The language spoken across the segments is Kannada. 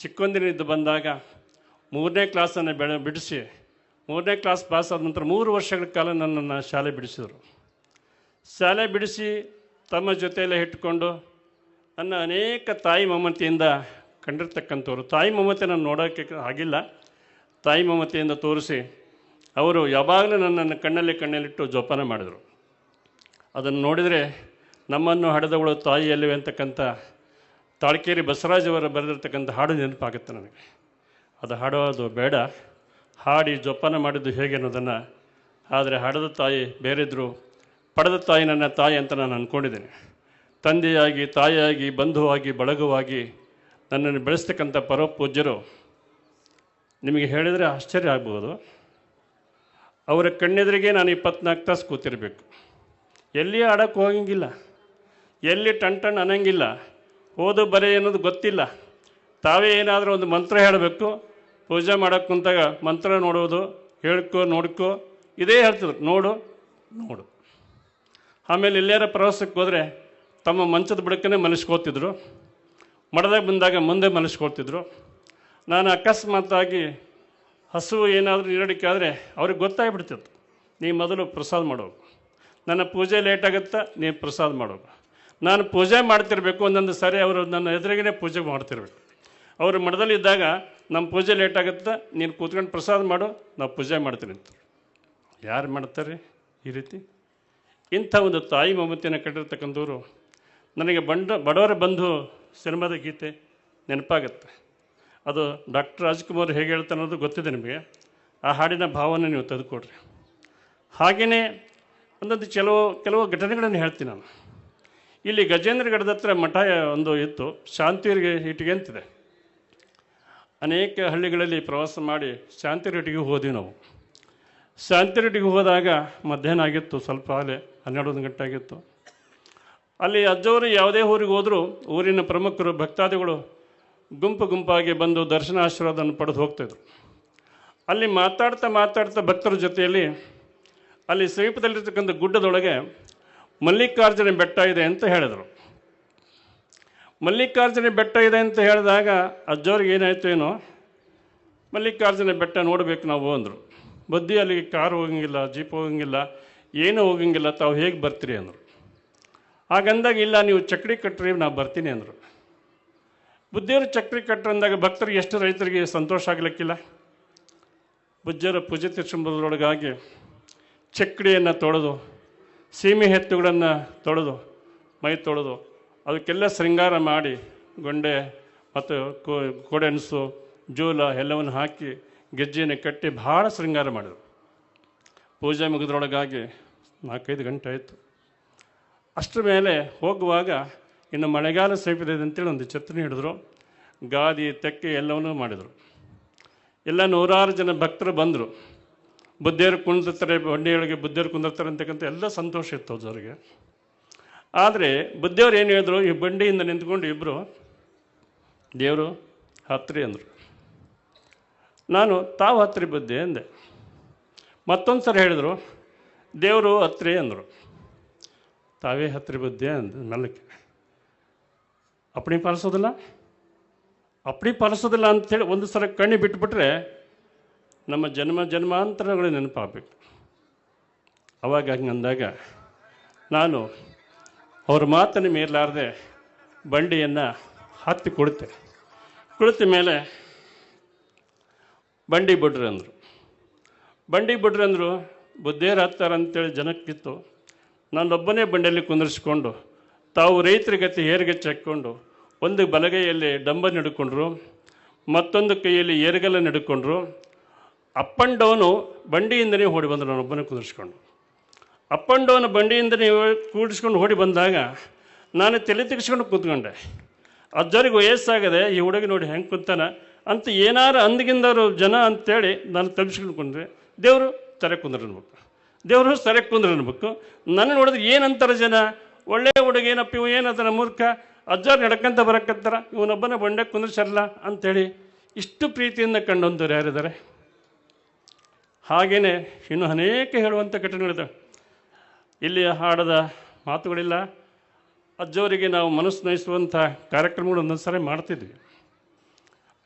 ಚಿಕ್ಕಂದಿನಿದ್ದು ಬಂದಾಗ ಮೂರನೇ ಕ್ಲಾಸನ್ನು ಬೆಳೆ, ಬಿಡಿಸಿ, ಮೂರನೇ ಕ್ಲಾಸ್ ಪಾಸ್ ಆದ ನಂತರ ಮೂರು ವರ್ಷಗಳ ಕಾಲ ನನ್ನನ್ನು ಶಾಲೆ ಬಿಡಿಸಿದರು. ಶಾಲೆ ಬಿಡಿಸಿ ತಮ್ಮ ಜೊತೆಯಲ್ಲೇ ಇಟ್ಕೊಂಡು ನನ್ನ ಅನೇಕ ತಾಯಿ ಮಮತೆಯಿಂದ ಕಂಡಿರ್ತಕ್ಕಂಥವ್ರು. ತಾಯಿ ಮಮತೆ ನಾನು ನೋಡೋಕ್ಕೆ ಆಗಿಲ್ಲ. ತಾಯಿ ಮಮತೆಯಿಂದ ತೋರಿಸಿ ಅವರು ಯಾವಾಗಲೂ ನನ್ನನ್ನು ಕಣ್ಣಲ್ಲಿ ಕಣ್ಣಲ್ಲಿಟ್ಟು ಜೋಪಾನ ಮಾಡಿದರು. ಅದನ್ನು ನೋಡಿದರೆ ನಮ್ಮನ್ನು ಹಡೆದವಳು ತಾಯಿಯಲ್ಲಿವೆ ಅಂತಕ್ಕಂಥ ತಾಳ್ಕೇರಿ ಬಸವರಾಜ್ ಅವರು ಬರೆದಿರ್ತಕ್ಕಂಥ ಹಾಡು ನೆನಪಾಗುತ್ತೆ ನನಗೆ. ಅದು ಹಾಡೋದು ಬೇಡ. ಹಾಡಿ ಜೋಪಾನ ಮಾಡಿದ್ದು ಹೇಗೆ ಅನ್ನೋದನ್ನು. ಆದರೆ ಹಾಡದ ತಾಯಿ ಬೇರೆದ್ರು, ಪಡೆದ ತಾಯಿ ನನ್ನ ತಾಯಿ ಅಂತ ನಾನು ಅಂದ್ಕೊಂಡಿದ್ದೇನೆ ತಂದೆಯಾಗಿ, ತಾಯಿಯಾಗಿ, ಬಂಧುವಾಗಿ, ಬಳಗವಾಗಿ ನನ್ನನ್ನು ಬೆಳೆಸ್ತಕ್ಕಂಥ ಪರಪೂಜ್ಯರು ನಿಮಗೆ ಹೇಳಿದರೆ ಆಶ್ಚರ್ಯ ಆಗ್ಬೋದು. ಅವರ ಕಣ್ಣೆದುರಿಗೆ ನಾನು ಇಪ್ಪತ್ನಾಲ್ಕು ತಾಸು ಕೂತಿರಬೇಕು. ಎಲ್ಲಿ ಆಡೋಕ್ಕೆ ಹೋಗಂಗಿಲ್ಲ. ಎಲ್ಲಿ ಟಣ್ ಟಣ್ ಅನ್ನಂಗಿಲ್ಲ. ಓದು, ಬರೆ ಅನ್ನೋದು ಗೊತ್ತಿಲ್ಲ. ತಾವೇ ಏನಾದರೂ ಒಂದು ಮಂತ್ರ ಹೇಳಬೇಕು. ಪೂಜೆ ಮಾಡೋಕ್ಕೆ ಕುಂತಾಗ ಮಂತ್ರ ನೋಡೋದು, ಹೇಳ್ಕೋ, ನೋಡ್ಕೋ. ಇದೇ ಹೇಳ್ತಿದ್ರು ನೋಡು ನೋಡು. ಆಮೇಲೆ ಎಲ್ಲಾರ ಪ್ರವಾಸಕ್ಕೆ ಹೋದರೆ ತಮ್ಮ ಮಂಚದ ಬುಡಕನೇ ಮಲಸ್ಕೋತಿದ್ರು. ಮಡದಾಗ ಬಂದಾಗ ಮುಂದೆ ಮಲಸ್ಕೊಳ್ತಿದ್ರು ನಾನು ಅಕಸ್ಮಾತಾಗಿ ಹಸು ಏನಾದರೂ ನೀರಡಿಕ್ಕಾದರೆ ಅವ್ರಿಗೆ ಗೊತ್ತಾಗ್ಬಿಡ್ತಿತ್ತು. ನೀ ಮೊದಲು ಪ್ರಸಾದ ಮಾಡೋದು ನನ್ನ ಪೂಜೆ ಲೇಟ್ ಆಗುತ್ತಾ, ನೀ ಪ್ರಸಾದ ಮಾಡೋದು ನಾನು ಪೂಜೆ ಮಾಡ್ತಿರಬೇಕು, ಒಂದೊಂದು ಸಾರಿ ಅವರು ನನ್ನ ಎದುರಿಗೇ ಪೂಜೆ ಮಾಡ್ತಿರ್ಬೇಕು. ಅವರು ಮಠದಲ್ಲಿದ್ದಾಗ ನಮ್ಮ ಪೂಜೆ ಲೇಟ್ ಆಗುತ್ತೆ, ನೀನು ಕೂತ್ಕೊಂಡು ಪ್ರಸಾದ ಮಾಡು, ನಾವು ಪೂಜೆ ಮಾಡ್ತೀನಿ ಅಂತ. ಯಾರು ಮಾಡ್ತಾರೆ ಈ ರೀತಿ? ಇಂಥ ಒಂದು ತಾಯಿ ಮಮತೆಯನ್ನು ಕಟ್ಟಿರ್ತಕ್ಕಂಥವ್ರು, ನನಗೆ ಬಂಡ, ಬಡವರ ಬಂಧು ಸಿನಿಮಾದ ಗೀತೆ ನೆನಪಾಗುತ್ತೆ. ಅದು ಡಾಕ್ಟರ್ ರಾಜ್ಕುಮಾರ್ ಹೇಗೆ ಹೇಳ್ತಾರೆ ಅನ್ನೋದು ಗೊತ್ತಿದೆ ನಿಮಗೆ. ಆ ಹಾಡಿನ ಭಾವನೆ ನೀವು ತೆಗೆದುಕೊಡ್ರಿ ಹಾಗೆಯೇ ಒಂದೊಂದು ಕೆಲವು ಕೆಲವು ಘಟನೆಗಳನ್ನು ಹೇಳ್ತೀನಿ ನಾನು. ಇಲ್ಲಿ ಗಜೇಂದ್ರಗಢದ ಹತ್ರ ಮಠ ಒಂದು ಇತ್ತು. ಶಾಂತಿರಿಗೆ ಇಟ್ಟಿಗೆ ಅಂತಿದೆ. ಅನೇಕ ಹಳ್ಳಿಗಳಲ್ಲಿ ಪ್ರವಾಸ ಮಾಡಿ ಶಾಂತಿರೆಡ್ಡಿಗೆ ಹೋದ್ವಿ ನಾವು. ಶಾಂತಿರೆಡ್ಡಿಗೆ ಹೋದಾಗ ಮಧ್ಯಾಹ್ನ ಆಗಿತ್ತು, ಸ್ವಲ್ಪ ಅಲ್ಲಿ ಹನ್ನೆರಡು ಗಂಟೆ ಆಗಿತ್ತು. ಅಲ್ಲಿ ಅಜ್ಜವರು ಯಾವುದೇ ಊರಿಗೆ ಹೋದರೂ ಊರಿನ ಪ್ರಮುಖರು, ಭಕ್ತಾದಿಗಳು ಗುಂಪು ಗುಂಪಾಗಿ ಬಂದು ದರ್ಶನ ಆಶೀರ್ವಾದವನ್ನು ಪಡೆದು ಹೋಗ್ತಾಯಿದ್ರು ಅಲ್ಲಿ ಮಾತಾಡ್ತಾ ಮಾತಾಡ್ತಾ ಭಕ್ತರ ಜೊತೆಯಲ್ಲಿ ಅಲ್ಲಿ ಸಮೀಪದಲ್ಲಿರ್ತಕ್ಕಂಥ ಗುಡ್ಡದೊಳಗೆ ಮಲ್ಲಿಕಾರ್ಜುನ ಬೆಟ್ಟ ಇದೆ ಅಂತ ಹೇಳಿದರು. ಮಲ್ಲಿಕಾರ್ಜುನ ಬೆಟ್ಟ ಇದೆ ಅಂತ ಹೇಳಿದಾಗ ಅಜ್ಜವ್ರಿಗೆ ಏನಾಯಿತು ಏನೋ? ಮಲ್ಲಿಕಾರ್ಜುನ ಬೆಟ್ಟ ನೋಡಬೇಕು ನಾವು ಅಂದರು. ಬದ್ದಿ ಅಲ್ಲಿಗೆ ಕಾರ್ ಹೋಗಂಗಿಲ್ಲ, ಜೀಪ್ ಹೋಗಂಗಿಲ್ಲ, ಏನೂ ಹೋಗಂಗಿಲ್ಲ, ತಾವು ಹೇಗೆ ಬರ್ತೀರಿ ಅಂದರು. ಹಾಗಂದಾಗ, ಇಲ್ಲ, ನೀವು ಚಕ್ರಿ ಕಟ್ಟ್ರಿ ನಾವು ಬರ್ತೀನಿ ಅಂದರು. ಬುದ್ಧಿಯವರು ಚಕ್ರಿ ಕಟ್ಟ್ರಂದಾಗ ಭಕ್ತರಿಗೆ ಎಷ್ಟು ರೈತರಿಗೆ ಸಂತೋಷ ಆಗಲಿಕ್ಕಿಲ್ಲ? ಬುದ್ಧಿಯರ ಪೂಜೆ ತೀರ್ಸಂಬುದರೊಳಗಾಗಿ ಚಕ್ಡಿಯನ್ನು ತೊಳೆದು ಸೀಮೆ ಎತ್ತುಗಳನ್ನು ತೊಳೆದು, ಮೈ ತೊಳೆದು, ಅದಕ್ಕೆಲ್ಲ ಶೃಂಗಾರ ಮಾಡಿ ಗೊಂಡೆ ಮತ್ತು ಕೊಡೆಣಸು ಜೂಲ ಎಲ್ಲವನ್ನು ಹಾಕಿ ಗೆಜ್ಜೆಯನ್ನು ಕಟ್ಟಿ ಭಾಳ ಶೃಂಗಾರ ಮಾಡಿದರು. ಪೂಜೆ ಮುಗಿದ್ರೊಳಗಾಗಿ ನಾಲ್ಕೈದು ಗಂಟೆ ಆಯಿತು. ಅಷ್ಟರ ಮೇಲೆ ಹೋಗುವಾಗ ಇನ್ನು ಮಳೆಗಾಲ ಸಮೀಪದ ಅಂತೇಳಿ ಒಂದು ಛತ್ರಿ ಹಿಡಿದ್ರು, ಗಾದಿ, ತೆಕ್ಕೆ ಎಲ್ಲವನ್ನೂ ಮಾಡಿದರು. ಎಲ್ಲ ನೂರಾರು ಜನ ಭಕ್ತರು ಬಂದರು. ಬುದ್ಧಿಯರು ಕುಂದಿರ್ತಾರೆ, ಬಂಡಿಯೊಳಗೆ ಬುದ್ಧಿಯರು ಕುಂದಿರ್ತಾರೆ ಅಂತಕ್ಕಂಥ ಎಲ್ಲ ಸಂತೋಷ ಇತ್ತು ಅವ್ರಿಗೆ. ಆದರೆ ಬುದ್ಧಿಯವ್ರು ಏನು ಹೇಳಿದ್ರು? ಈ ಬಂಡಿಯಿಂದ ನಿಂತ್ಕೊಂಡು ಇಬ್ಬರು ದೇವರು ಹತ್ರಿ ಅಂದರು. ನಾನು ತಾವು ಹತ್ರಿ ಬುದ್ಧಿ ಅಂದೆ. ಮತ್ತೊಂದು ಸರಿ ಹೇಳಿದರು, ದೇವರು ಹತ್ರಿ ಅಂದರು. ತಾವೇ ಹತ್ರಿ ಬುದ್ಧಿ ಅಂದ ಮೆಲ್ಲಕ್ಕೆ ಅಪ್ಪಣಿ ಪಾಲಿಸೋದಿಲ್ಲ? ಅಪ್ಪಣಿ ಪಾಲಿಸೋದಿಲ್ಲ ಅಂಥೇಳಿ ಒಂದು ಸಲ ಕಣ್ಣಿ ಬಿಟ್ಬಿಟ್ರೆ ನಮ್ಮ ಜನ್ಮ ಜನ್ಮಾಂತರಗಳು ನೆನಪಾಗಬೇಕು. ಅವಾಗ ಹಂಗೆ ಅಂದಾಗ, ನಾನು ಅವ್ರ ಮಾತನ್ನು ಮೇಲಾರದೆ ಬಂಡಿಯನ್ನು ಹತ್ತಿ ಕುಳಿತೆ. ಕುಳಿತ ಮೇಲೆ ಬಂಡಿ ಬಿಡ್ರಿ ಅಂದರು. ಬಂಡಿ ಬಿಡ್ರಿ ಅಂದರು ಬುದ್ಧಿಯರು ಹತ್ತಾರ ಅಂತೇಳಿ ಜನಕ್ಕಿತ್ತು. ನಾನೊಬ್ಬನೇ ಬಂಡಿಯಲ್ಲಿ ಕುಂದಿರಿಸ್ಕೊಂಡು, ತಾವು ರೈತರ ಗತಿ ಹಾಕ್ಕೊಂಡು ಒಂದು ಬಲಗೈಯಲ್ಲಿ ಡಂಬ ನಡ್ಕೊಂಡ್ರು ಮತ್ತೊಂದು ಕೈಯಲ್ಲಿ ಏರ್ಗಲ್ಲ ನಡ್ಕೊಂಡ್ರು ಅಪ್ ಆ್ಯಂಡ್ ಡೌನು ಬಂಡಿಯಿಂದನೇ ಓಡಿ ಬಂದರು ನಾನೊಬ್ಬನೇ ಕುದಿಸ್ಕೊಂಡು ಅಪ್ ಆ್ಯಂಡ್ ಡೌನ್ ಬಂಡಿಯಿಂದನೇ ಕೂಡಿಸ್ಕೊಂಡು ಓಡಿ ಬಂದಾಗ ನಾನು ತಲೆ ತೆಗೆಸ್ಕೊಂಡು ಕೂತ್ಕೊಂಡೆ. ಅಜ್ಜರಿಗೆ ವಯಸ್ಸಾಗದೆ ಈ ಹುಡುಗಿ ನೋಡಿ ಹೆಂಗೆ ಕುಂತಾನ ಅಂತ ಏನಾರು ಅಂದಗಿಂದವರು ಜನ ಅಂತೇಳಿ ನಾನು ತಪ್ಪಿಸ್ಕೊಂಡು ಕುಂದ್ರೆ ದೇವರು ತಲೆ ಕುಂದ್ರ ಅನ್ಬೇಕು. ದೇವರು ಸರಿ ಕುಂದ್ರ ಅನ್ಬೇಕು. ನನ್ನ ನೋಡಿದ್ರೆ ಏನಂತಾರೆ ಜನ? ಒಳ್ಳೆ ಹುಡುಗ, ಏನಪ್ಪ, ಇವು ಏನಂತಾರೆ ಮೂರ್ಖ? ಅಜ್ಜಾರು ನಡ್ಕಂತ ಬರಕ್ಕಂತಾರ ಇವನೊಬ್ಬನ ಬಂಡೆ ಕುಂದ್ರಿಸಲ್ಲ ಅಂಥೇಳಿ ಇಷ್ಟು ಪ್ರೀತಿಯಿಂದ ಕಂಡೊಂದವ್ರು ಯಾರಿದ್ದಾರೆ? ಹಾಗೆಯೇ ಇನ್ನೂ ಅನೇಕ ಹೇಳುವಂಥ ಘಟನೆಗಳಿದೆ ಇಲ್ಲಿ ಹಾಡದ ಮಾತುಗಳಿಲ್ಲ. ಅಜ್ಜವರಿಗೆ ನಾವು ಮನಸ್ಸು ನಯಿಸುವಂಥ ಕಾರ್ಯಕ್ರಮಗಳು ಒಂದೊಂದು ಸಾರಿ ಮಾಡ್ತಿದ್ವಿ.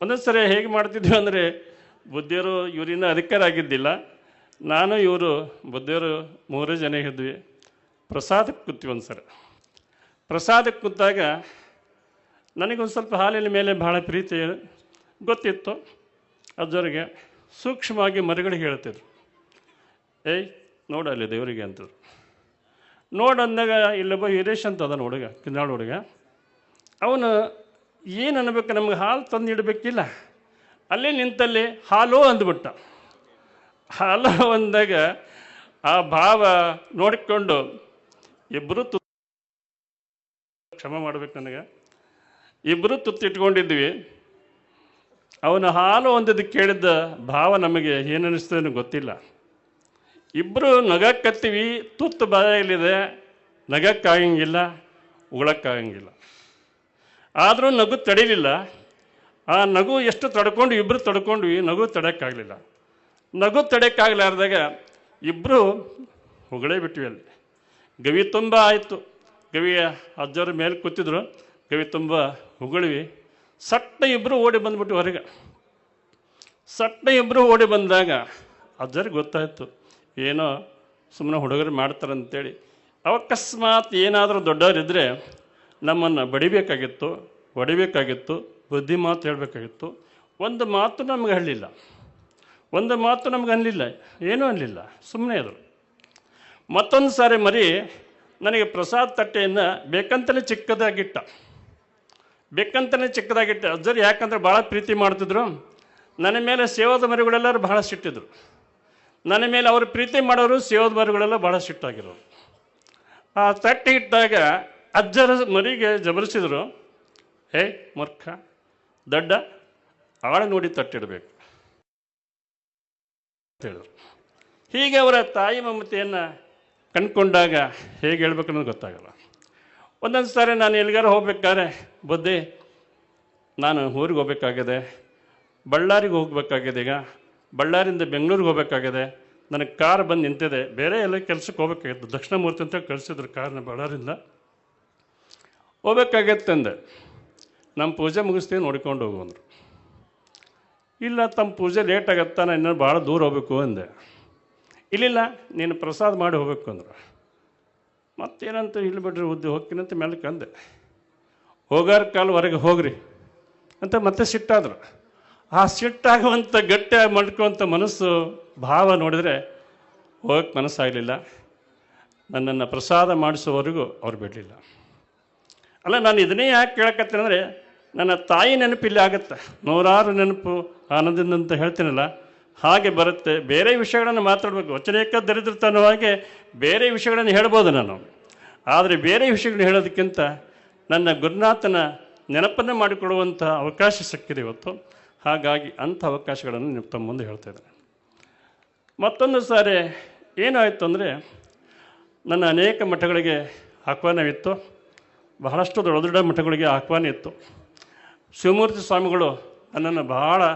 ಒಂದೊಂದು ಸರಿ ಹೇಗೆ ಮಾಡ್ತಿದ್ವಿ ಅಂದರೆ ಬುದ್ಧಿಯವರು ಇವರಿಂದ ಅಧಿಕಾರ ಆಗಿದ್ದಿಲ್ಲ ನಾನು, ಇವರು ಬುದ್ಧಿಯವರು ಮೂರೇ ಜನ ಇದ್ವಿ. ಪ್ರಸಾದಕ್ಕೆ ಕೂತೀವಿ ಒಂದು ಸರಿ ಪ್ರಸಾದಕ್ಕೆ ಕೂತಾಗ ನನಗೊಂದು ಸ್ವಲ್ಪ ಹಾಲಿನ ಮೇಲೆ ಭಾಳ ಪ್ರೀತಿ ಗೊತ್ತಿತ್ತು ಅಜ್ಜರಿಗೆ ಸೂಕ್ಷ್ಮವಾಗಿ ಮರಿಗಳಿಗೆ ಹೇಳ್ತಿದ್ರು. ಏಯ್ ನೋಡಲ್ಲಿ ದೇವರಿಗೆ ಅಂತಿದ್ರು. ನೋಡಂದಾಗ ಇಲ್ಲೊಬ್ಬ ಹಿರೇಶ್ ಅಂತ ಅದಾನ ಹುಡುಗ ಕಿನ್ನಾಳು ಹುಡುಗ. ಅವನು ಏನು ಅನ್ಬೇಕು ನಮ್ಗೆ ಹಾಲು ತಂದು ಇಡಬೇಕಿಲ್ಲ. ಅಲ್ಲೇ ನಿಂತಲ್ಲಿ ಹಾಲು ಅಂದ್ಬಿಟ್ಟ. ಹಾಲು ಅಂದಾಗ ಆ ಭಾವ ನೋಡಿಕೊಂಡು ಇಬ್ಬರು ತು ಕ್ಷಮ ಮಾಡ್ಬೇಕು ನನಗೆ. ಇಬ್ಬರು ತುತ್ತಿಟ್ಕೊಂಡಿದ್ವಿ. ಅವನ ಹಾಲು ಒಂದಿದ್ದು ಕೇಳಿದ್ದ ಭಾವ ನಮಗೆ ಏನಿಸ್ತದೆ ಗೊತ್ತಿಲ್ಲ. ಇಬ್ಬರು ನಗಕ್ಕತ್ತೀವಿ, ತುತ್ತು ಬಾಯಲ್ಲಿದೆ, ನಗಕ್ಕಾಗಂಗಿಲ್ಲ, ಉಗಳಕ್ಕಾಗಂಗಿಲ್ಲ. ಆದರೂ ನಗು ತಡೀಲಿಲ್ಲ. ಆ ನಗು ಎಷ್ಟು ತಡ್ಕೊಂಡು ಇಬ್ಬರು ತಡ್ಕೊಂಡ್ವಿ, ನಗು ತಡೆಯೋಕ್ಕಾಗಲಿಲ್ಲ ನಗು ತಡೆಯೋಕ್ಕಾಗಲಾರ್ದಾಗ ಇಬ್ಬರು ಹೊಗಳೇ ಬಿಟ್ವಿ ಅಲ್ಲಿ. ಗವಿ ತುಂಬ ಆಯಿತು. ಗವಿಯ ಅಜ್ಜವ್ರ ಮೇಲೆ ಕೂತಿದ್ರು, ಗವಿ ತುಂಬ ಹೊಗಳಿವಿ. ಸಟ್ಟ ಇಬ್ಬರು ಓಡಿ ಬಂದ್ಬಿಟ್ಟು ಹೊರಗೆ. ಸಟ್ಟ ಇಬ್ಬರು ಓಡಿ ಬಂದಾಗ ಅಜ್ಜರಿಗೆ ಗೊತ್ತಾಯಿತು, ಏನೋ ಸುಮ್ಮನೆ ಹುಡುಗರು ಮಾಡ್ತಾರಂತೇಳಿ. ಅವಕಸ್ಮಾತ್ ಏನಾದರೂ ದೊಡ್ಡವರಿದ್ದರೆ ನಮ್ಮನ್ನು ಬಡಿಬೇಕಾಗಿತ್ತು, ಹೊಡಿಬೇಕಾಗಿತ್ತು, ಬುದ್ಧಿ ಮಾತು ಹೇಳಬೇಕಾಗಿತ್ತು. ಒಂದು ಮಾತು ನಮಗೆ ಹಳ್ಳಿಲ್ಲ ಒಂದು ಮಾತು ನಮ್ಗೆ ಅನ್ನಲಿಲ್ಲ ಏನೂ ಅನ್ನಲಿಲ್ಲ ಸುಮ್ಮನೆ ಅದು ಮತ್ತೊಂದು ಸಾರಿ ಮರಿ, ನನಗೆ ಪ್ರಸಾದ್ ತಟ್ಟೆಯನ್ನು ಬೇಕಂತಲೇ ಚಿಕ್ಕದಾಗಿಟ್ಟ. ಬೇಕಂತಲೇ ಚಿಕ್ಕದಾಗಿಟ್ಟೆ ಅಜ್ಜರು ಯಾಕಂದ್ರೆ ಭಾಳ ಪ್ರೀತಿ ಮಾಡ್ತಿದ್ರು. ನನ್ನ ಮೇಲೆ ಸೇವದ ಮರಿಗಳೆಲ್ಲರೂ ಬಹಳ ಸಿಟ್ಟಿದ್ರು. ನನ್ನ ಮೇಲೆ ಅವರು ಪ್ರೀತಿ ಮಾಡೋರು ಸೇವದ ಮರಿಗಳೆಲ್ಲ ಭಾಳ ಸಿಟ್ಟಾಗಿರೋರು. ಆ ತಟ್ಟಿ ಇಟ್ಟಾಗ ಅಜ್ಜರ ಮರಿಗೆ ಜಬರಿಸಿದ್ರು. ಹೇ ಮೂರ್ಖ, ದಡ್ಡ, ಆಳ ನೋಡಿ ತಟ್ಟಿಡಬೇಕು. ಹೇಳಿದ್ರು. ಹೀಗೆ ಅವರ ತಾಯಿ ಮಮತೆಯನ್ನು ಕಂಡುಕೊಂಡಾಗ ಹೇಗೆ ಹೇಳ್ಬೇಕು ಅನ್ನೋದು ಗೊತ್ತಾಗಲ್ಲ. ಒಂದೊಂದು ಸಾರಿ ನಾನು ಎಲ್ಲಿಗಾರ ಹೋಗ್ಬೇಕಾದ್ರೆ, ಬುದ್ಧಿ, ನಾನು ಊರಿಗೆ ಹೋಗ್ಬೇಕಾಗಿದೆ, ಬಳ್ಳಾರಿಗೆ ಹೋಗ್ಬೇಕಾಗಿದೆ ಈಗ, ಬಳ್ಳಾರಿಂದ ಬೆಂಗಳೂರಿಗೆ ಹೋಗ್ಬೇಕಾಗಿದೆ, ನನಗೆ ಕಾರ್ ಬಂದು ನಿಂತಿದೆ, ಬೇರೆ ಎಲ್ಲ ಕೆಲಸಕ್ಕೆ ಹೋಗ್ಬೇಕಾಗಿತ್ತು ದಕ್ಷಿಣ ಮೂರ್ತಿ ಅಂತ ಕಳಿಸಿದ್ರು ಕಾರ್ನ ಬಳ್ಳಾರಿಂದ. ಹೋಗ್ಬೇಕಾಗತ್ತೆ ಅಂದೆ ನಮ್ಮ ಪೂಜೆ ಮುಗಿಸ್ತೀವಿ ನೋಡಿಕೊಂಡು ಹೋಗು ಅಂದರು ಇಲ್ಲ ತಮ್ಮ ಪೂಜೆ ಲೇಟ್ ಆಗತ್ತೆ ನಾನು ಇನ್ನೂ ಭಾಳ ದೂರ ಹೋಗ್ಬೇಕು ಅಂದೆ. ಇಲ್ಲಿಲ್ಲ, ನೀನು ಪ್ರಸಾದ ಮಾಡಿ ಹೋಗ್ಬೇಕು ಅಂದರು. ಮತ್ತೇನಂತ ಇಲ್ಲಿ ಬಿಡ್ರಿ, ಉದ್ದು ಹೋಗ್ತೀನಂತ ಮೇಲೆ ಅಂದೆ ಹೋಗಾರ ಕಾಲು ಹೊರಗೆ ಹೋಗ್ರಿ ಅಂತ ಮತ್ತೆ ಸಿಟ್ಟಾದ್ರು. ಆ ಸಿಟ್ಟಾಗುವಂಥ ಗಟ್ಟಿಯಾಗಿ ಮಾಡ್ಕೊಳ್ಳುವಂಥ ಮನಸ್ಸು, ಭಾವ ನೋಡಿದರೆ ಹೋಗಕ್ಕೆ ಮನಸ್ಸಾಗಲಿಲ್ಲ. ನನ್ನನ್ನು ಪ್ರಸಾದ ಮಾಡಿಸೋವರೆಗೂ ಅವ್ರು ಬಿಡಲಿಲ್ಲ. ಅಲ್ಲ, ನಾನು ಇದನ್ನೇ ಯಾಕೆ ಕೇಳಕತ್ತೀನಂದರೆ ನನ್ನ ತಾಯಿ ನೆನಪಿಲ್ಲಿ ಆಗುತ್ತೆ ನೂರಾರು ನೆನಪು ಆನಂದದಿಂದ ಅಂತ ಹೇಳ್ತೀನಲ್ಲ ಹಾಗೆ ಬರುತ್ತೆ. ಬೇರೆ ವಿಷಯಗಳನ್ನು ಮಾತಾಡಬೇಕು. ವಚನೇಕ ದರಿದ್ರತನವಾಗಿ ಬೇರೆ ವಿಷಯಗಳನ್ನು ಹೇಳ್ಬೋದು ನಾನು. ಆದರೆ ಬೇರೆ ವಿಷಯಗಳನ್ನ ಹೇಳೋದಕ್ಕಿಂತ ನನ್ನ ಗುರುನಾಥನ ನೆನಪನ್ನು ಮಾಡಿಕೊಡುವಂಥ ಅವಕಾಶ ಸಿಕ್ಕಿದೆ ಇವತ್ತು. ಹಾಗಾಗಿ ಅಂಥ ಅವಕಾಶಗಳನ್ನು ನೀವು ತಮ್ಮ ಮುಂದೆ ಹೇಳ್ತಾ ಇದ್ದೇನೆ ಮತ್ತೊಂದು ಸಾರಿ ಏನಾಯಿತು ಅಂದರೆ ನನ್ನ ಅನೇಕ ಮಠಗಳಿಗೆ ಆಹ್ವಾನವಿತ್ತು. ಬಹಳಷ್ಟು ದೊಡ್ಡ ದೊಡ್ಡ ಮಠಗಳಿಗೆ ಆಹ್ವಾನ ಇತ್ತು. ಶಿವಮೂರ್ತಿ ಸ್ವಾಮಿಗಳು ನನ್ನನ್ನು ಬಹಳ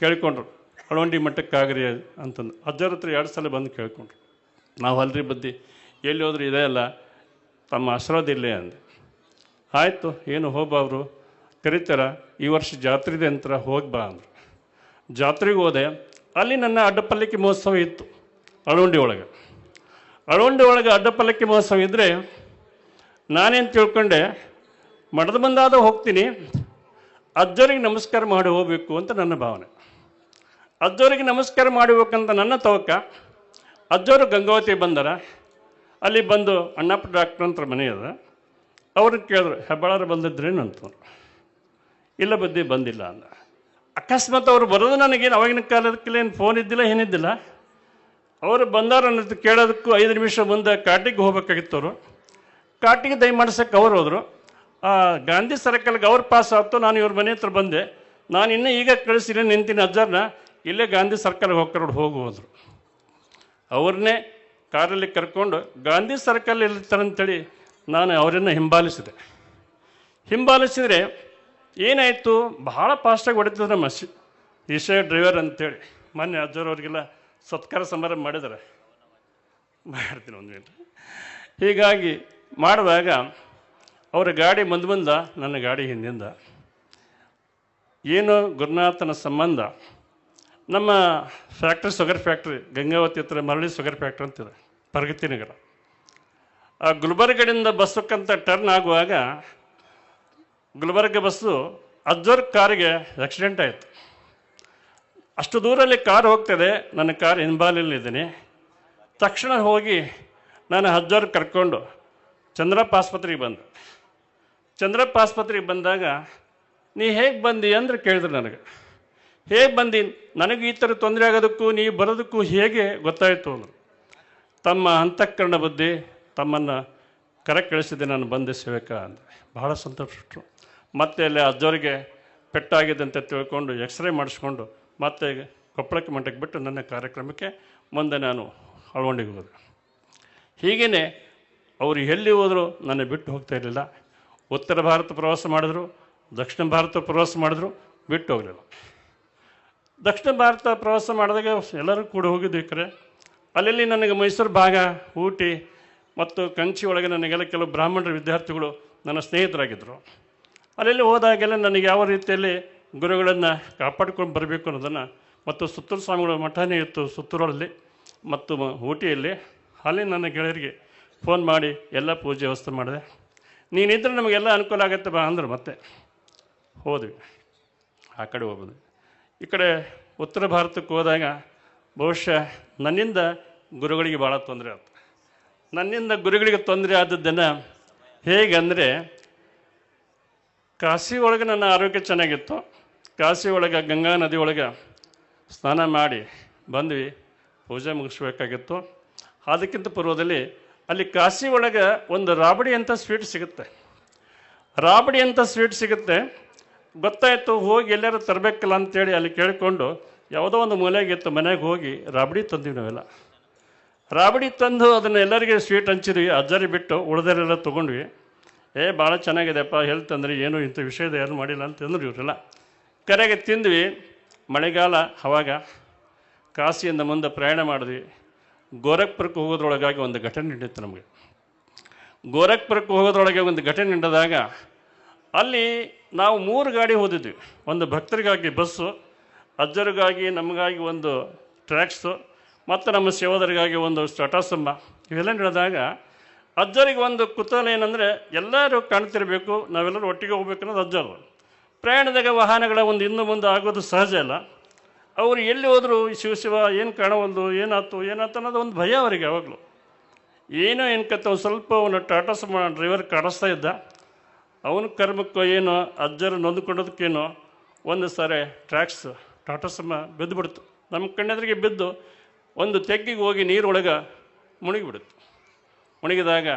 ಕೇಳಿಕೊಂಡ್ರು. ಅಳವಂಡಿ ಮಠಕ್ಕಾಗ್ರಿ ಅಂತಂದು. ಅಜ್ಜರ ಹತ್ರ ಎರಡು ಸಲ ಬಂದು ಕೇಳ್ಕೊಂಡ್ರು. ನಾವು ಅಲ್ರಿ ಬದ್ದಿ. ಎಲ್ಲಿ ಹೋದ್ರೂ ಇದೆ ಅಲ್ಲ. ತಮ್ಮ ಆಶೀರ್ವಾದ ಇಲ್ಲೇ ಅಂದೆ. ಆಯಿತು, ಏನು ಹೋಗ್ಬಾ ಅವರು. ಕರೀತಾರ, ಈ ವರ್ಷ ಜಾತ್ರೆ ಇದೆ ಅಂತ ಹೋಗಿ ಬಾ ಅಂದರು. ಜಾತ್ರೆಗೆ ಹೋದೆ. ಅಲ್ಲಿ ನನ್ನ ಅಡ್ಡಪಲ್ಲಕ್ಕಿ ಮಹೋತ್ಸವ ಇತ್ತು ಅಳವಂಡಿ ಒಳಗೆ. ಅಳವಂಡಿ ಒಳಗೆ ಅಡ್ಡಪಲ್ಲಕ್ಕಿ ಮಹೋತ್ಸವ ಇದ್ದರೆ ನಾನೇನು ತಿಳ್ಕೊಂಡೆ, ಮಠದ ಬಂದಾದ ಹೋಗ್ತೀನಿ, ಅಜ್ಜರಿಗೆ ನಮಸ್ಕಾರ ಮಾಡಿ ಹೋಗಬೇಕು ಅಂತ ನನ್ನ ಭಾವನೆ. ಅಜ್ಜವರಿಗೆ ನಮಸ್ಕಾರ ಮಾಡಬೇಕಂತ ನನ್ನ ತವಕ, ಅಜ್ಜೋರು ಗಂಗಾವತಿ ಬಂದರ. ಅಲ್ಲಿ ಬಂದು ಅಣ್ಣಪ್ಪ ಡಾಕ್ಟ್ರ್ ಅಂತ ಮನೆ ಅದ. ಅವ್ರನ್ನ ಕೇಳಿದ್ರು, ಹೆಬ್ಬಾಳರು ಬಂದಿದ್ರೇನು ಅಂತಂದ್ರು ಇಲ್ಲ ಬುದ್ಧಿ ಬಂದಿಲ್ಲ ಅಂದ. ಅಕಸ್ಮಾತ್ ಅವ್ರು ಬರೋದು ನನಗೇನು, ಅವಾಗಿನ ಕಾಲದಕ್ಕೇನು ಫೋನ್ ಇದ್ದಿಲ್ಲ, ಏನಿದ್ದಿಲ್ಲ. ಅವರು ಬಂದಾರ ಅನ್ನೋದು ಕೇಳೋದಕ್ಕೂ ಐದು ನಿಮಿಷ ಮುಂದೆ ಕಾಟಿಗೆ ಹೋಗ್ಬೇಕಾಗಿತ್ತು ಅವರು. ಕಾಟಿಗೆ ದಯ ಮಾಡ್ಸಕ್ಕೆ ಅವ್ರು ಹೋದರು. ಗಾಂಧಿ ಸರ್ಕಲ್ಗೆ ಅವ್ರು ಪಾಸ್ ಆಯ್ತು ನಾನು ಇವ್ರ ಮನೆ ಹತ್ರ ಬಂದೆ. ನಾನು ಇನ್ನೂ ಈಗ ಕಳಿಸಿಲ್ಲ ನಿಂತಿನ ಅಜ್ಜರ್ನ ಇಲ್ಲೇ ಗಾಂಧಿ ಸರ್ಕಲ್ಗೆ ಹೋಗ್ಕರೋಡು ಹೋಗು ಹೋದರು ಅವ್ರನ್ನೇ ಕಾರಲ್ಲಿ ಕರ್ಕೊಂಡು ಗಾಂಧಿ ಸರ್ಕಲ್ ಇರ್ತಾರಂತೇಳಿ ನಾನು ಅವರನ್ನು ಹಿಂಬಾಲಿಸಿದೆ. ಹಿಂಬಾಲಿಸಿದರೆ ಏನಾಯಿತು? ಬಹಳ ಫಾಸ್ಟಾಗಿ ಹೊಡಿತಿದ್ರು ನಮ್ಮ ಈಶಾ ಡ್ರೈವರ್ ಅಂತೇಳಿ. ಮೊನ್ನೆ ಅಜ್ಜರವ್ರಿಗೆಲ್ಲ ಸತ್ಕಾರ ಸಮಾರಂಭ ಮಾಡಿದ್ದಾರೆ ಮಾಡ್ತೀನಿ ಒಂದು ಮಿನಿಟ್ ಹೀಗಾಗಿ ಮಾಡುವಾಗ ಅವರ ಗಾಡಿ ಮುಂದೆ ಬಂದ, ನನ್ನ ಗಾಡಿ ಹಿಂದಿಂದ. ಏನು ಗುರುನಾಥನ ಸಂಬಂಧ? ನಮ್ಮ ಫ್ಯಾಕ್ಟ್ರಿ ಶುಗರ್ ಫ್ಯಾಕ್ಟ್ರಿ, ಗಂಗಾವತಿ ಹತ್ರ ಮರಳಿ ಶುಗರ್ ಫ್ಯಾಕ್ಟ್ರಿ ಅಂತಿದೆ, ಪ್ರಗತಿ ನಗರ. ಆ ಗುಲ್ಬರ್ಗದಿಂದ ಬಸ್ಸಕ್ಕಂತ ಟರ್ನ್ ಆಗುವಾಗ ಗುಲ್ಬರ್ಗ ಬಸ್ಸು ಅಜ್ಜರ್ ಕಾರಿಗೆ ಆಕ್ಸಿಡೆಂಟ್ ಆಯಿತು. ಅಷ್ಟು ದೂರಲ್ಲಿ ಕಾರ್ ಹೋಗ್ತದೆ, ನನ್ನ ಕಾರ್ ಹಿಂಬಾಲಲ್ಲಿದ್ದೀನಿ ತಕ್ಷಣ ಹೋಗಿ ನಾನು ಹಜ್ಜೋರ್ ಕರ್ಕೊಂಡು ಚಂದ್ರಪ್ಪ ಆಸ್ಪತ್ರೆಗೆ ಬಂದೆ. ಚಂದ್ರಪ್ಪ ಆಸ್ಪತ್ರೆಗೆ ಬಂದಾಗ, ನೀ ಹೇಗೆ ಬಂದಿ? ಅಂದ್ರೆ ಕೇಳಿದ್ರು ನನಗೆ. ಹೇಗೆ ಬಂದೀನಿ ನನಗೆ ಈ ಥರ ತೊಂದರೆ ಆಗೋದಕ್ಕೂ ನೀ ಬರೋದಕ್ಕೂ ಹೇಗೆ ಗೊತ್ತಾಯಿತು ಅಂದರು ತಮ್ಮ ಅಂತಃಕರಣ ಬುದ್ಧಿ ತಮ್ಮನ್ನು ಕರೆ ಕಳಿಸಿದೆ, ನಾನು ಬಂದೆ ಸೇವಕ ಅಂದರೆ ಬಹಳ ಸಂತೋಷಪಟ್ಟರು ಮತ್ತೆ ಅಲ್ಲಿ ಅಜ್ಜವರಿಗೆ ಅಂತ ತಿಳ್ಕೊಂಡು, ಎಕ್ಸ್ರೇ ಮಾಡಿಸ್ಕೊಂಡು, ಮತ್ತೆ ಕೊಪ್ಪಳಕ್ಕೆ ಮಂಟಕ್ಕೆ ಬಿಟ್ಟು ನನ್ನ ಕಾರ್ಯಕ್ರಮಕ್ಕೆ ಮುಂದೆ ನಾನು ಅಳವಂಡಿಗೆ ಹೋದೆ. ಹೀಗೇ ಅವರು ಎಲ್ಲಿ ಹೋದರೂ ನನ್ನ ಬಿಟ್ಟು ಹೋಗ್ತಾ ಇರಲಿಲ್ಲ. ಉತ್ತರ ಭಾರತ ಪ್ರವಾಸ ಮಾಡಿದ್ರು, ದಕ್ಷಿಣ ಭಾರತ ಪ್ರವಾಸ ಮಾಡಿದ್ರು, ಬಿಟ್ಟು ಹೋಗಲಿಲ್ಲ. ದಕ್ಷಿಣ ಭಾರತ ಪ್ರವಾಸ ಮಾಡಿದಾಗ ಎಲ್ಲರೂ ಕೂಡ ಹೋಗಿದ್ವಿ ಕರೆ ಅಲ್ಲಲ್ಲಿ ನನಗೆ ಮೈಸೂರು ಭಾಗ, ಊಟಿ ಮತ್ತು ಕಂಚಿ ಒಳಗೆ ನನಗೆಲ್ಲ ಕೆಲವು ಬ್ರಾಹ್ಮಣರ, ವಿದ್ಯಾರ್ಥಿಗಳು ನನ್ನ ಸ್ನೇಹಿತರಾಗಿದ್ದರು ಅಲ್ಲೆಲ್ಲಿ ಹೋದಾಗೆಲ್ಲ ನನಗೆ ಯಾವ ರೀತಿಯಲ್ಲಿ ಗುರುಗಳನ್ನು ಕಾಪಾಡಿಕೊಂಡು ಬರಬೇಕು ಅನ್ನೋದನ್ನು ಮತ್ತು ಸುತ್ತೂರು ಸ್ವಾಮಿಗಳ ಮಠನೇ ಇತ್ತು ಸುತ್ತೂರಲ್ಲಿ ಮತ್ತು ಊಟಿಯಲ್ಲಿ. ಅಲ್ಲಿ ನನ್ನ ಗೆಳೆಯರಿಗೆ ಫೋನ್ ಮಾಡಿ ಎಲ್ಲ ಪೂಜೆ ವ್ಯವಸ್ಥೆ ಮಾಡಿದೆ. ನೀನಿದ್ದರೆ ನಮಗೆಲ್ಲ ಅನುಕೂಲ ಆಗುತ್ತೆ ಬಾ ಅಂದ್ರೆ ಮತ್ತೆ ಹೋದ್ವಿ. ಆ ಕಡೆ ಹೋಗೋದು. ಈ ಕಡೆ ಉತ್ತರ ಭಾರತಕ್ಕೆ ಹೋದಾಗ ಬಹುಶಃ ನನ್ನಿಂದ ಗುರುಗಳಿಗೆ ಭಾಳ ತೊಂದರೆ ಆಯ್ತು ನನ್ನಿಂದ ಗುರುಗಳಿಗೆ ತೊಂದರೆ ಆದದ್ದನ್ನು ಹೇಗಂದರೆ ಕಾಶಿ ಒಳಗೆ ನನ್ನ ಆರೋಗ್ಯ ಚೆನ್ನಾಗಿತ್ತು. ಕಾಶಿ ಒಳಗೆ ಗಂಗಾ ನದಿ ಒಳಗೆ ಸ್ನಾನ ಮಾಡಿ ಬಂದ್ವಿ. ಪೂಜೆ ಮುಗಿಸ್ಬೇಕಾಗಿತ್ತು. ಅದಕ್ಕಿಂತ ಪೂರ್ವದಲ್ಲಿ ಅಲ್ಲಿ ಕಾಶಿ ಒಳಗೆ ಒಂದು ರಾಬಡಿ ಅಂತ ಸ್ವೀಟ್ ಸಿಗುತ್ತೆ. ರಾಬಡಿ ಅಂತ ಸ್ವೀಟ್ ಸಿಗುತ್ತೆ. ಗೊತ್ತಾಯಿತು, ಹೋಗಿ ಎಲ್ಲರೂ ತರಬೇಕಲ್ಲ ಅಂತೇಳಿ ಅಲ್ಲಿ ಕೇಳಿಕೊಂಡು ಯಾವುದೋ ಒಂದು ಮೂಲೆಗಿತ್ತು ಮನೆಗೆ ಹೋಗಿ ರಾಬಡಿ ತಂದಿವಿ ನಾವೆಲ್ಲ. ರಾಬಡಿ ತಂದು ಅದನ್ನು ಎಲ್ಲರಿಗೆ ಸ್ವೀಟ್ ಹಂಚಿದ್ವಿ, ಅಜ್ಜರಿ ಬಿಟ್ಟು ಉಳಿದರೆಲ್ಲ ತೊಗೊಂಡ್ವಿ. ಏ, ಭಾಳ ಚೆನ್ನಾಗಿದೆಪ್ಪ ಹೆಲ್ತ್ ಅಂದರೆ ಏನು, ಇಂಥ ವಿಷಯದ ಏನು ಮಾಡಿಲ್ಲ ಅಂತ ಅಂದ್ರು ಇವರೆಲ್ಲ. ಕರೆಗೆ ತಿಂದ್ವಿ, ಮಳೆಗಾಲ ಅವಾಗ ಕಾಶಿಯಿಂದ ಮುಂದೆ ಪ್ರಯಾಣ ಮಾಡಿದ್ವಿ. ಗೋರಖ್ಪುರಕ್ಕೆ ಹೋಗೋದ್ರೊಳಗಾಗಿ ಒಂದು ಘಟನೆ ನಡೀತು ನಮಗೆ. ಗೋರಖ್ಪುರಕ್ಕೆ ಹೋಗೋದ್ರೊಳಗೆ ಒಂದು ಘಟನೆ ನಡೆದಾಗ ಅಲ್ಲಿ ನಾವು ಮೂರು ಗಾಡಿ ಹೋದಿದ್ವಿ. ಒಂದು ಭಕ್ತರಿಗಾಗಿ ಬಸ್ಸು, ಅಜ್ಜರಿಗಾಗಿ, ನಮಗಾಗಿ ಒಂದು ಟ್ರ್ಯಾಕ್ಸು, ಮತ್ತು ನಮ್ಮ ಸೇವೋದರಿಗಾಗಿ ಒಂದು ಸ್ಟಾಟಾಸಮ್ಮ ಇವೆಲ್ಲ ನಡೆದಾಗ ಅಜ್ಜರಿಗೆ ಒಂದು ಕುತೂಹಲ ಏನಂದರೆ, ಎಲ್ಲರೂ ಕಾಣ್ತಿರಬೇಕು, ನಾವೆಲ್ಲರೂ ಒಟ್ಟಿಗೆ ಹೋಗ್ಬೇಕು ಅನ್ನೋದು ಅಜ್ಜರು ಪ್ರಯಾಣದಾಗ ವಾಹನಗಳ ಒಂದು ಇನ್ನು ಮುಂದೆ ಆಗೋದು ಸಹಜ ಅಲ್ಲ. ಅವರು ಎಲ್ಲಿ ಹೋದರೂ ಶಿವ ಶಿವ, ಏನು ಕಾಣವಲ್ದು, ಏನಾಯ್ತು ಏನಾಯ್ತು ಅನ್ನೋದು ಒಂದು ಭಯ ಅವರಿಗೆ ಯಾವಾಗಲೂ. ಏನೋ ಏನು ಕತ್ತ ಒಂದು ಸ್ವಲ್ಪ ಒಂದು ಟಾಟಾ ಸುಮ ಡ್ರೈವರ್ ಕಾಣಿಸ್ತಾ ಇದ್ದ. ಅವನ ಕರ್ಮಕ್ಕೋ ಏನೋ, ಅಜ್ಜರು ನೊಂದ್ಕೊಂಡೋದಕ್ಕೇನೋ, ಒಂದು ಸಾರಿ ಟ್ರ್ಯಾಕ್ಸ್ ಟಾಟಾ ಸಮ ಬಿದ್ದುಬಿಡ್ತು. ನಮ್ಮ ಕಣ್ಣೆದ್ರಿಗೆ ಬಿದ್ದು ಒಂದು ತೆಗ್ಗಿಗೆ ಹೋಗಿ ನೀರೊಳಗೆ ಮುಳುಗಿಬಿಡುತ್ತೆ ಮುಳುಗಿದಾಗ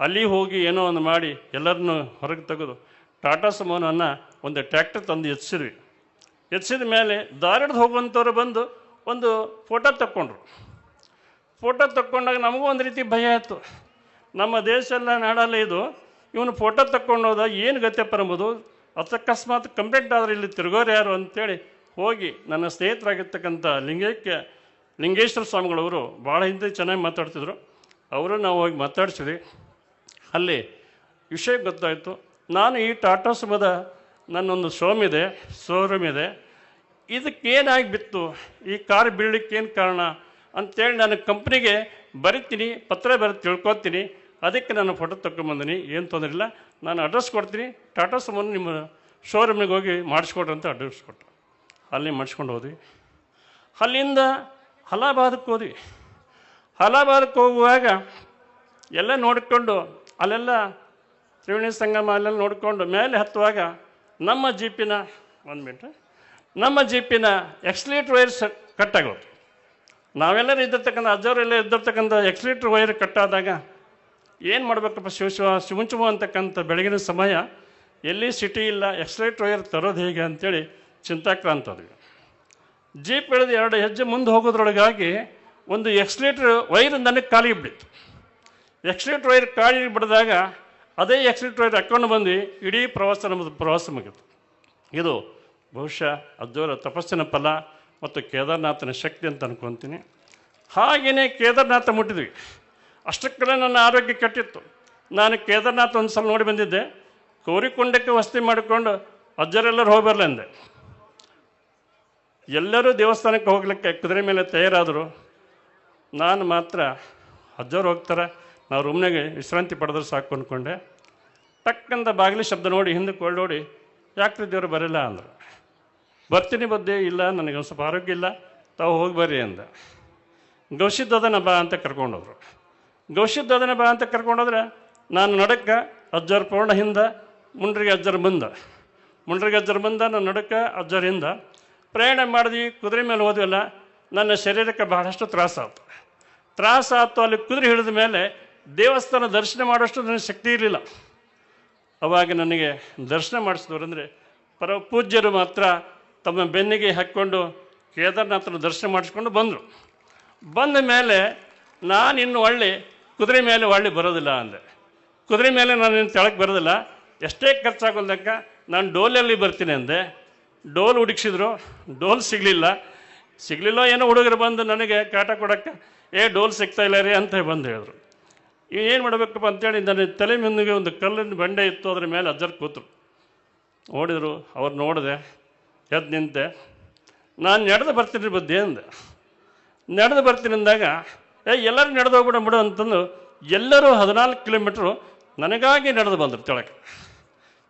ಅಲ್ಲಿ ಹೋಗಿ ಏನೋ ಒಂದು ಮಾಡಿ ಎಲ್ಲರನ್ನೂ ಹೊರಗೆ ತೆಗೆದು ಟಾಟಾ ಸುಮೋನನ್ನು ಒಂದು ಟ್ರ್ಯಾಕ್ಟರ್ ತಂದು ಎತ್ಸಿದ್ವಿ. ಎತ್ಸಿದ ಮೇಲೆ ದಾರಿಡ್ದು ಹೋಗುವಂಥವ್ರು ಬಂದು ಒಂದು ಫೋಟೋ ತಕ್ಕೊಂಡ್ರು. ಫೋಟೋ ತಕ್ಕೊಂಡಾಗ ನಮಗೂ ಒಂದು ರೀತಿ ಭಯ ಆಯಿತು. ನಮ್ಮ ದೇಶ ಎಲ್ಲ ನಾಡಲ್ಲ ಇದು ಇವನು ಫೋಟೋ ತಕ್ಕೊಂಡು ಹೋದ, ಏನು ಗತ್ಯಪ್ಪ ಎಂಬುದು? ಅಕಸ್ಮಾತ್ ಕಂಪ್ಲೇಂಟ್ ಆದರೆ ಇಲ್ಲಿ ತಿರುಗೋರು ಯಾರು ಅಂತೇಳಿ ಹೋಗಿ ನನ್ನ ಸ್ನೇಹಿತರಾಗಿರ್ತಕ್ಕಂಥ ಲಿಂಗೈಕ್ಯ ಲಿಂಗೇಶ್ವರ ಸ್ವಾಮಿಗಳವರು ಭಾಳ ಹಿಂದೆ ಚೆನ್ನಾಗಿ ಮಾತಾಡ್ತಿದ್ರು. ಅವರು ನಾವು ಹೋಗಿ ಮಾತಾಡ್ಸಿದ್ವಿ. ಅಲ್ಲಿ ವಿಷಯ ಗೊತ್ತಾಯಿತು. ನಾನು ಈ ಟಾಟಾ ಸುಮದ ನನ್ನೊಂದು ಶೋಮ್ ಇದೆ ಶೋರೂಮ್ ಇದೆ. ಇದಕ್ಕೇನಾಗಿ ಬಿತ್ತು? ಈ ಕಾರ್ ಬೀಳಲಿಕ್ಕೇನು ಕಾರಣ? ಅಂತೇಳಿ ನಾನು ಕಂಪ್ನಿಗೆ ಬರಿತೀನಿ, ಪತ್ರ ಬರೆದು ತಿಳ್ಕೊತೀನಿ. ಅದಕ್ಕೆ ನಾನು ಫೋಟೋ ತಗೊಂಬಂದಿನಿ ಏನು ತೊಂದರೆ ಇಲ್ಲ. ನಾನು ಅಡ್ರೆಸ್ ಕೊಡ್ತೀನಿ. ಟಾಟಾ ಸುಮನ್ ನಿಮ್ಮ ಶೋರೂಮಿಗೆ ಹೋಗಿ ಮಾಡಿಸ್ಕೊಡ್ರಿ ಅಂತ ಅಡ್ರೆಸ್ ಕೊಟ್ಟರು. ಅಲ್ಲಿ ಮಾಡಿಸ್ಕೊಂಡು ಹೋದ್ವಿ. ಅಲ್ಲಿಂದ ಹಲಾಬಾದಕ್ಕೆ ಹೋದ್ವಿ. ಹಲಾಬಾದಕ್ಕೆ ಹೋಗುವಾಗ ಎಲ್ಲ ನೋಡಿಕೊಂಡು, ಅಲ್ಲೆಲ್ಲ ತ್ರಿವೇಣಿ ಸಂಗಮ ಅಲ್ಲೆಲ್ಲ ನೋಡಿಕೊಂಡು ಮೇಲೆ ಹತ್ತುವಾಗ ನಮ್ಮ ಜೀಪಿನ ಒಂದು ಮಿನಿಟ್ ನಮ್ಮ ಜೀಪಿನ ಎಕ್ಸ್ಲೀಟ್ರ್ ವೈರ್ಸ್ ಕಟ್ಟಾಗೋದು ನಾವೆಲ್ಲರೂ ಇದ್ದಿರ್ತಕ್ಕಂಥ, ಅಜ್ಜವರೆಲ್ಲ ಇದ್ದಿರ್ತಕ್ಕಂಥ ಎಕ್ಸ್ಲೀಟ್ರ್ ವೈರ್ ಕಟ್ಟಾದಾಗ ಏನು ಮಾಡಬೇಕಪ್ಪ ಶಿವ ಶಿವ ಶಿವಂಚುಮ ಅಂತಕ್ಕಂಥ ಬೆಳಗಿನ ಸಮಯ ಎಲ್ಲಿ ಸಿಟಿ ಇಲ್ಲ, ಎಕ್ಸ್ಲೈಟ್ರ್ ವೈರ್ ತರೋದು ಹೇಗೆ ಅಂತೇಳಿ ಚಿಂತಾಕ್ರಾಂತ ಅದ್ವಿ ಜೀಪ್ ಇಳಿದು ಎರಡು ಹೆಜ್ಜೆ ಮುಂದೆ ಹೋಗೋದ್ರೊಳಗಾಗಿ ಒಂದು ಎಕ್ಸ್ಲೇಟ್ರ್ ವೈರ್ ನನಗೆ ಖಾಲಿ ಬಿಡಿತ್ತು ಎಕ್ಸ್ಲೇಟ್ರ್ ವೈರ್ ಖಾಲಿ ಬಿಡಿದಾಗ ಅದೇ ಎಕ್ಸ್ಲೇಟ್ರ್ ವೈರ್ ಹಾಕ್ಕೊಂಡು ಬಂದು ಇಡೀ ಪ್ರವಾಸ ನಮ್ಮದು ಪ್ರವಾಸ ಮುಗಿತು. ಇದು ಬಹುಶಃ ಅಜ್ಜವರ ತಪಸ್ಸಿನ ಫಲ ಮತ್ತು ಕೇದಾರನಾಥನ ಶಕ್ತಿ ಅಂತ ಅನ್ಕೊತೀನಿ. ಹಾಗೆಯೇ ಕೇದಾರನಾಥ ಮುಟ್ಟಿದ್ವಿ. ಅಷ್ಟಕ್ಕೆಲ್ಲ ನನ್ನ ಆರೋಗ್ಯ ಕೆಟ್ಟಿತ್ತು. ನಾನು ಕೇದಾರ್ನಾಥ್ ಒಂದು ಸಲ ನೋಡಿ ಬಂದಿದ್ದೆ. ಕೋರಿಕೊಂಡಕ್ಕೆ ವಸತಿ ಮಾಡಿಕೊಂಡು ಅಜ್ಜರೆಲ್ಲರೂ ಹೋಗಿ ಬರಲಿ ಎಲ್ಲರೂ ದೇವಸ್ಥಾನಕ್ಕೆ ಹೋಗ್ಲಿಕ್ಕೆ ಕುದುರೆ ಮೇಲೆ ತಯಾರಾದರು. ನಾನು ಮಾತ್ರ ಅಜ್ಜರು ಹೋಗ್ತಾರೆ. ನಾವು ರೂಮ್ನಾಗೆ ವಿಶ್ರಾಂತಿ ಪಡೆದ್ರೆ ಸಾಕು ಅಂದ್ಕೊಂಡೆ ಟಕ್ಕಂತ ಬಾಗಿಲು ಶಬ್ದ ನೋಡಿ ಹಿಂದಕ್ಕೆ ಕೊಳ್ಳೋಡಿ ಯಾಕೆ ದೇವರು ಬರಲ್ಲ ಅಂದರು. ಬರ್ತೀನಿ ಬದ್ದೆ, ಇಲ್ಲ, ನನಗೆ ಸ್ವಲ್ಪ ಆರೋಗ್ಯ ಇಲ್ಲ. ತಾವು ಹೋಗಿ ಬರ್ರಿ ಅಂದ. ಗೌಶಿದ್ದದನ ಬಾ ಅಂತ ಕರ್ಕೊಂಡೋದ್ರು. ಗೌಶಿದ್ದದನ ಬಾ ಅಂತ ಕರ್ಕೊಂಡೋದ್ರೆ, ನಾನು ನಡಕ್ಕ ಅಜ್ಜರ ಪೂರ್ಣ ಹಿಂದೆ, ಮುಂಡ್ರಿಗೆ ಅಜ್ಜರ ಬಂದ. ಮುಂಡ್ರಿಗೆ ಅಜ್ಜರ ಬಂದ, ನಾನು ನಡಕ, ಅಜ್ಜರ ಹಿಂದ. ಪ್ರಯಾಣ ಮಾಡಿದ್ವಿ, ಕುದುರೆ ಮೇಲೆ ಹೋದ್ವಲ್ಲ, ನನ್ನ ಶರೀರಕ್ಕೆ ಬಹಳಷ್ಟು ತ್ರಾಸಾಯ್ತು ತ್ರಾಸಾಯ್ತು ಅಲ್ಲಿ ಕುದುರೆ ಹಿಡಿದ ಮೇಲೆ ದೇವಸ್ಥಾನ ದರ್ಶನ ಮಾಡೋಷ್ಟು ನನಗೆ ಶಕ್ತಿ ಇರಲಿಲ್ಲ. ಅವಾಗ ನನಗೆ ದರ್ಶನ ಮಾಡಿಸಿದವರು ಅಂದರೆ ಪರ ಪೂಜ್ಯರು ಮಾತ್ರ ತಮ್ಮ ಬೆನ್ನಿಗೆ ಹಾಕ್ಕೊಂಡು ಕೇದಾರನಾಥನ ದರ್ಶನ ಮಾಡಿಸ್ಕೊಂಡು ಬಂದರು. ಬಂದ ಮೇಲೆ ನಾನು ಇನ್ನು ಒಳ್ಳೆ ಕುದುರೆ ಮೇಲೆ ಒಳ್ಳೆ ಬರೋದಿಲ್ಲ ಅಂದೆ. ಕುದುರೆ ಮೇಲೆ ನಾನು ತೆಳಕ್ಕೆ ಬರೋದಿಲ್ಲ. ಎಷ್ಟೇ ಖರ್ಚಾಗೋದಕ್ಕ ನಾನು ಡೋಲಲ್ಲಿ ಬರ್ತೀನಿ ಅಂದೆ. ಡೋಲ್ ಹುಡುಕ್ಸಿದ್ರು, ಡೋಲ್ ಸಿಗಲಿಲ್ಲ. ಸಿಗಲಿಲ್ಲ ಏನೋ ಹುಡುಗರು ಬಂದು ನನಗೆ ಕಾಟ ಕೊಡೋಕ್ಕೆ, ಏ, ಡೋಲ್ ಸಿಗ್ತಾ ಇಲ್ಲ ರೀ ಅಂತ ಬಂದು ಹೇಳಿದ್ರು. ಏನು ಮಾಡಬೇಕಪ್ಪ ಅಂತೇಳಿ ನನ್ನ ತಲೆ ಮುಂದಿಗೆ ಒಂದು ಕಲ್ಲಿನ ಬಂಡೆ ಇತ್ತು, ಅದ್ರ ಮೇಲೆ ಅಜ್ಜರ್ ಕೂತರು ನೋಡಿದರು, ಅವ್ರು ನೋಡಿದೆ, ಎದ್ದು ನಿಂತೆ. ನಾನು ನಡೆದು ಬರ್ತೀನಿ ಬದ್ದೆ ಅಂದೆ. ನಡೆದು ಬರ್ತೀನಿ ಅಂದಾಗ ಏ, ಎಲ್ಲರೂ ನಡೆದು ಹೋಗ್ಬಿಡ ಬಿಡು ಅಂತಂದು ಎಲ್ಲರೂ ಹದಿನಾಲ್ಕು ಕಿಲೋಮೀಟ್ರು ನನಗಾಗಿ ನಡೆದು ಬಂದರು ತೆಳಕ್ಕೆ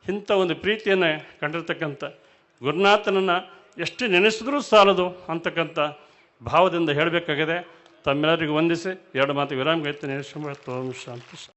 ಇಂಥ ಒಂದು ಪ್ರೀತಿಯನ್ನು ಕಂಡಿರ್ತಕ್ಕಂಥ ಗುರುನಾಥನನ್ನು ಎಷ್ಟು ನೆನೆಸಿದ್ರೂ ಸಾಲದು ಅಂತಕ್ಕಂಥ ಭಾವದಿಂದ ಹೇಳಬೇಕಾಗಿದೆ. ತಮ್ಮೆಲ್ಲರಿಗೂ ವಂದಿಸಿ. ಎರಡು ಮಾತು ವಿರಾಮ ಹೇಳ್ತೀನಿ. ಶಾಂತಿ.